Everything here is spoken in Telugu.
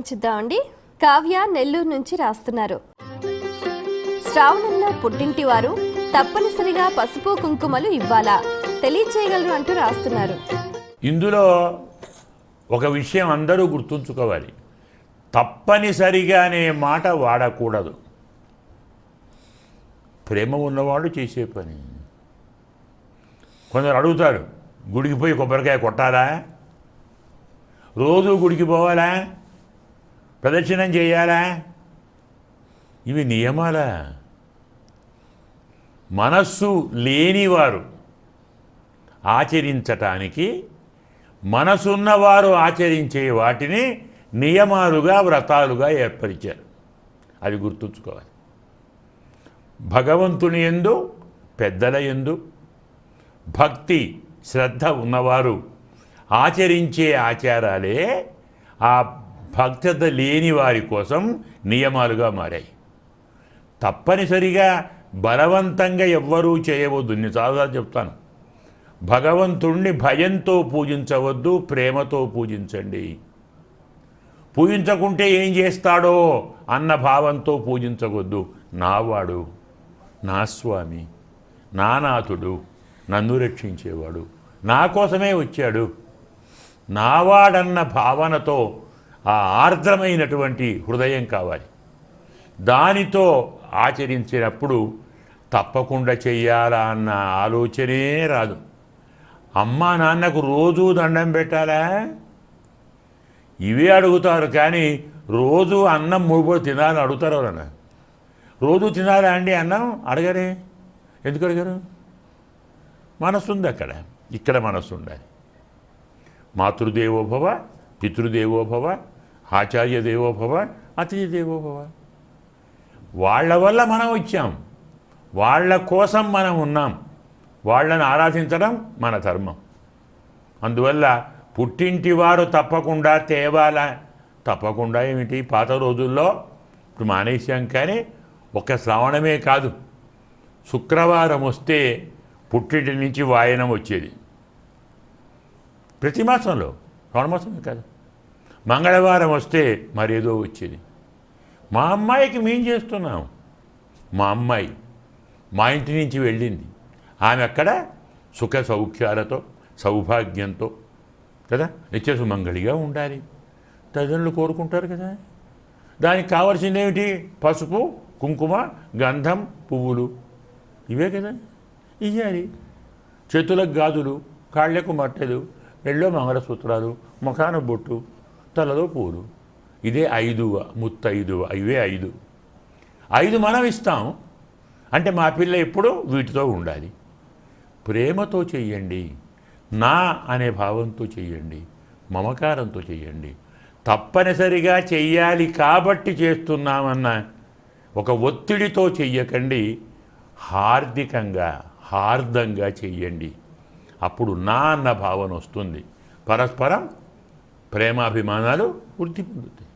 ఉత్తరం చూద్దామండి కావ్య నెల్లూరు నుంచి రాస్తున్నారు. శ్రావణంలో పుట్టింటి వారు తప్పనిసరిగా పసుపు కుంకుమలు ఇవ్వాలా? తెలియచేయగలరు అంటూ రాస్తున్నారు. ఇందులో ఒక విషయం అందరూ గుర్తుంచుకోవాలి. తప్పనిసరిగా అనే మాట వాడకూడదు. ప్రేమ ఉన్నవాడు చేసే పని. కొందరు అడుగుతారు గుడికి పోయి కొబ్బరికాయ కొట్టాలా? రోజు గుడికి పోవాలా? ప్రదక్షిణం చేయాలా? ఇవి నియమాలా? మనస్సు లేనివారు ఆచరించటానికి మనసున్నవారు ఆచరించే వాటిని నియమాలుగా వ్రతాలుగా ఏర్పరిచారు. అది గుర్తుంచుకోవాలి. భగవంతుని ఎందు పెద్దల ఎందు భక్తి శ్రద్ధ ఉన్నవారు ఆచరించే ఆచారాలే ఆ భక్తత లేని వారి కోసం నియమాలుగా మారాయి. తప్పనిసరిగా బలవంతంగా ఎవ్వరూ చేయవద్దు. ఎన్నిసార్లు చెప్తాను. భగవంతుణ్ణి భయంతో పూజించవద్దు ప్రేమతో పూజించండి. పూజించకుంటే ఏం చేస్తాడో అన్న భావంతో పూజించవద్దు. నావాడు నా స్వామి నానాథుడు నన్ను రక్షించేవాడు. నా కోసమే వచ్చాడు. నావాడన్న భావనతో ఆ ఆర్ద్రమైనటువంటి హృదయం కావాలి. దానితో ఆచరించినప్పుడు తప్పకుండా చెయ్యాలా అన్న ఆలోచనే రాదు. అమ్మా నాన్నకు రోజూ దండం పెట్టాలా? ఇవే అడుగుతారు కానీ రోజు అన్నం మూడు తినాలని అడుగుతారు ఎవరన్నా? రోజు తినాలా అండి అన్నం? అడగరే. ఎందుకు అడిగారు? మనసు ఉంది అక్కడ. ఇక్కడ మనసు ఉండాలి మాతృదేవోభవ పితృదేవోభవ ఆచార్య దేవోభవ అతిథి దేవోభవ వాళ్ళ వల్ల మనం వచ్చాం. వాళ్ళ కోసం మనం ఉన్నాం. వాళ్ళని ఆరాధించడం మన ధర్మం. అందువల్ల పుట్టింటి వారు తప్పకుండా తేవాల. తప్పకుండా ఏమిటి? పాత రోజుల్లో ఇప్పుడు మానేశాం కానీ ఒక శ్రావణమే కాదు. శుక్రవారం వస్తే పుట్టింటి నుంచి వాయనం వచ్చేది. ప్రతి మాసంలో. శ్రావణ కదా. మంగళవారం వస్తే మరేదో వచ్చేది. మా అమ్మాయికి మేం చేస్తున్నాం. మా అమ్మాయి మా ఇంటి నుంచి వెళ్ళింది. ఆమె అక్కడ సుఖ సౌఖ్యాలతో సౌభాగ్యంతో కదా నిత్య సుమంగళిగా ఉండాలి. తల్లిదండ్రులు కోరుకుంటారు కదా. దానికి కావాల్సింది ఏమిటి? పసుపు కుంకుమ గంధం పువ్వులు. ఇవే కదా. ఇయ్యాలి. చేతులకు గాజులు కాళ్ళకు మట్టెలు మెళ్ళో మంగళసూత్రాలు ముఖాన బొట్టు తలలో పూలు. ఇదే ఐదు ముత్తైదు ఇవే ఐదు. ఐదు మనం ఇస్తాం. అంటే మా పిల్ల ఎప్పుడూ వీటితో ఉండాలి. ప్రేమతో చెయ్యండి. నా అనే భావంతో చెయ్యండి. మమకారంతో చెయ్యండి. తప్పనిసరిగా చెయ్యాలి కాబట్టి చేస్తున్నామన్న ఒక ఒత్తిడితో చెయ్యకండి. హార్దికంగా హార్దంగా చెయ్యండి. అప్పుడు నా అన్న భావన వస్తుంది. పరస్పరం ప్రేమాభిమానాలు వృద్ధి పొందుతాయి.